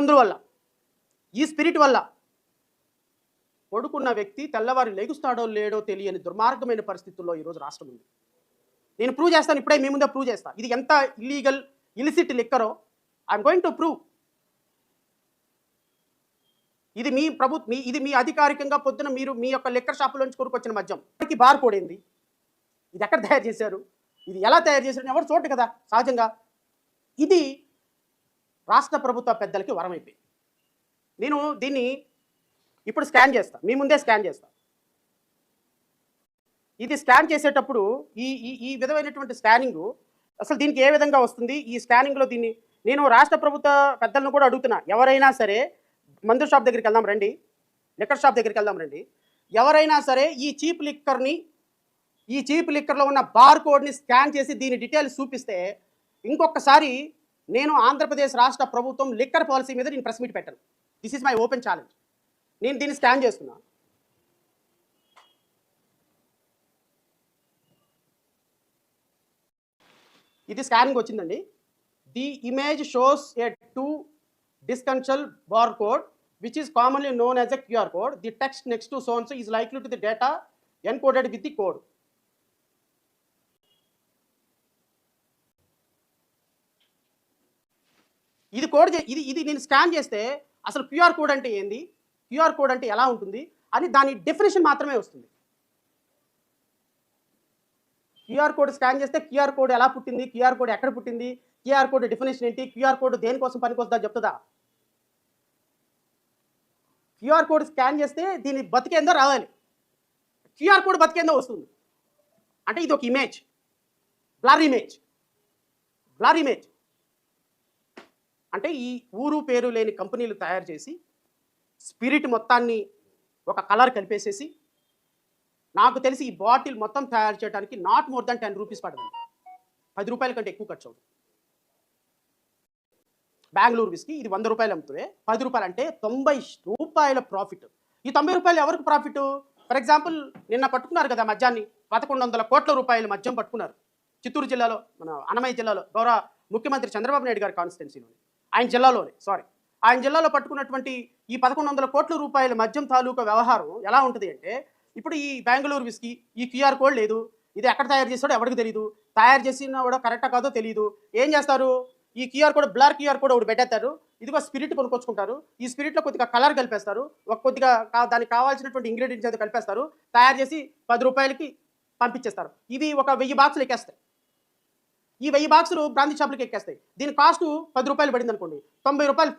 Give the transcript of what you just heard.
అందువల్ల ఈ స్పిరిట్ వల్ల పడుకున్న వ్యక్తి తెల్లవారి లెగుస్తాడో లేడో తెలియని దుర్మార్గమైన పరిస్థితుల్లో ఈరోజు రాష్ట్రం ఉంది. నేను ప్రూవ్ చేస్తాను ఇప్పుడే మీ ముందే ప్రూవ్ చేస్తాను ఇది ఎంత ఇల్లీగల్ ఇలిసిట్ లిక్కరో ఐఎమ్ గోయింగ్ టు ప్రూవ్ ఇది మీ ప్రభు మీ ఇది మీ అధికారికంగా పొద్దున మీరు మీ యొక్క లిక్కర్ షాపులోంచి కొనుక్కొచ్చిన మద్యం. ఇప్పటికి బార్ కూడింది ఇది ఎక్కడ తయారు చేశారు? ఇది ఎలా తయారు చేశారు? ఎవరు చూడరు కదా సహజంగా. ఇది రాష్ట్ర ప్రభుత్వ పెద్దలకి వరం అయిపోయింది. నేను దీన్ని ఇప్పుడు స్కాన్ చేస్తాను మీ ముందే స్కాన్ చేస్తాను ఇది స్కాన్ చేసేటప్పుడు ఈ ఈ ఈ విధమైనటువంటి స్కానింగ్ అసలు దీనికి ఏ విధంగా వస్తుంది? ఈ స్కానింగ్లో దీన్ని నేను రాష్ట్ర ప్రభుత్వ పెద్దలను కూడా అడుగుతున్నా. ఎవరైనా సరే మందు షాప్ దగ్గరికి వెళ్దాం రండి. లిక్కర్ షాప్ దగ్గరికి వెళ్దాం రండి. ఎవరైనా సరే ఈ చీప్ లిక్కర్ని ఈ చీప్ లిక్కర్లో ఉన్న బార్ కోడ్ని స్కాన్ చేసి దీని డీటెయిల్స్ చూపిస్తే ఇంకొకసారి నేను ఆంధ్రప్రదేశ్ రాష్ట్ర ప్రభుత్వం లిక్కర్ పాలసీ మీద నేను ప్రెస్ మీట్ పెట్టను. This is my open challenge నేను దీన్ని స్కాన్ చేస్తున్నా. ఇది స్కానింగ్ వచ్చిందండి. The image shows a two dimensional bar code which is commonly known as a QR code the text next to zones is likely to the data encoded with the code ఇది code ఇది ఇది నేను scan చేస్తే అసలు QR code అంటే ఏంది? QR code అంటే ఎలా ఉంటుంది? అని దాని డెఫినేషన్ మాత్రమే వస్తుంది. క్యూఆర్ కోడ్ స్కాన్ చేస్తే క్యూఆర్ కోడ్ ఎలా పుట్టింది? క్యూఆర్ కోడ్ ఎక్కడ పుట్టింది? క్యూఆర్ కోడ్ డెఫినేషన్ ఏంటి? క్యూఆర్ కోడ్ దేనికోసం పనికొస్తుందా చెప్తుందా? క్యూఆర్ కోడ్ స్కాన్ చేస్తే దీని బతికేందో రావాలి. క్యూఆర్ కోడ్ బతికేందో వస్తుంది. అంటే ఇది ఒక image. Blur image. Blur image. అంటే ఈ ఊరు పేరు లేని కంపెనీలు తయారు చేసి స్పిరిట్ మొత్తాన్ని ఒక కలర్ కలిపేసేసి నాకు తెలిసి ఈ బాటిల్ మొత్తం తయారు చేయడానికి not more than ten rupees పడుతుంది. పది రూపాయల కంటే ఎక్కువ ఖర్చు అవుతుంది. బెంగళూరు విస్కీ ఇది వంద రూపాయలు అమ్ముతుంది పది రూపాయలు అంటే తొంభై రూపాయల ప్రాఫిట్. ఈ తొంభై రూపాయలు ఎవరికి ప్రాఫిట్? ఫర్ ఎగ్జాంపుల్ నిన్న పట్టుకున్నారు కదా మద్యాన్ని పదకొండు వందల కోట్ల రూపాయలు మద్యం పట్టుకున్నారు. చిత్తూరు జిల్లాలో మన అన్నమయ్య జిల్లాలో గౌరవ ముఖ్యమంత్రి చంద్రబాబు నాయుడు గారి కాన్స్టిట్యున్సీలోని ఆయన జిల్లాలోనే సారీ ఆయన జిల్లాలో పట్టుకున్నటువంటి ఈ పదకొండు వందల కోట్ల రూపాయల మద్యం తాలూకా వ్యవహారం ఎలా ఉంటుంది అంటే ఇప్పుడు ఈ బెంగళూరు విస్కీ ఈ క్యూఆర్ కోడ్ లేదు ఇది ఎక్కడ తయారు చేస్తాడో ఎవరికి తెలియదు తయారు చేసిన కూడా కరెక్టా కాదో తెలియదు ఏం చేస్తారు? ఈ QR code blur QR code ఒకటి పెట్టేస్తారు ఇదిగో స్పిరిట్ కొనుక్కొచ్చుకుంటారు ఈ స్పిరిట్లో కొద్దిగా కలర్ కలిపేస్తారు ఒక కొద్దిగా దానికి కావాల్సినటువంటి ఇంగ్రీడియంట్స్ అయితే కలిపేస్తారు తయారు చేసి పది రూపాయలకి పంపించేస్తారు. ఇవి ఒక వెయ్యి బాక్సులు ఎక్కేస్తాయి. ఈ వెయ్యి బాక్సులు బ్రాంతి షాపులకి ఎక్కేస్తాయి. దీని కాస్ట్ పది రూపాయలు పడింది అనుకోండి తొంభై రూపాయలు ప్రాఫిట్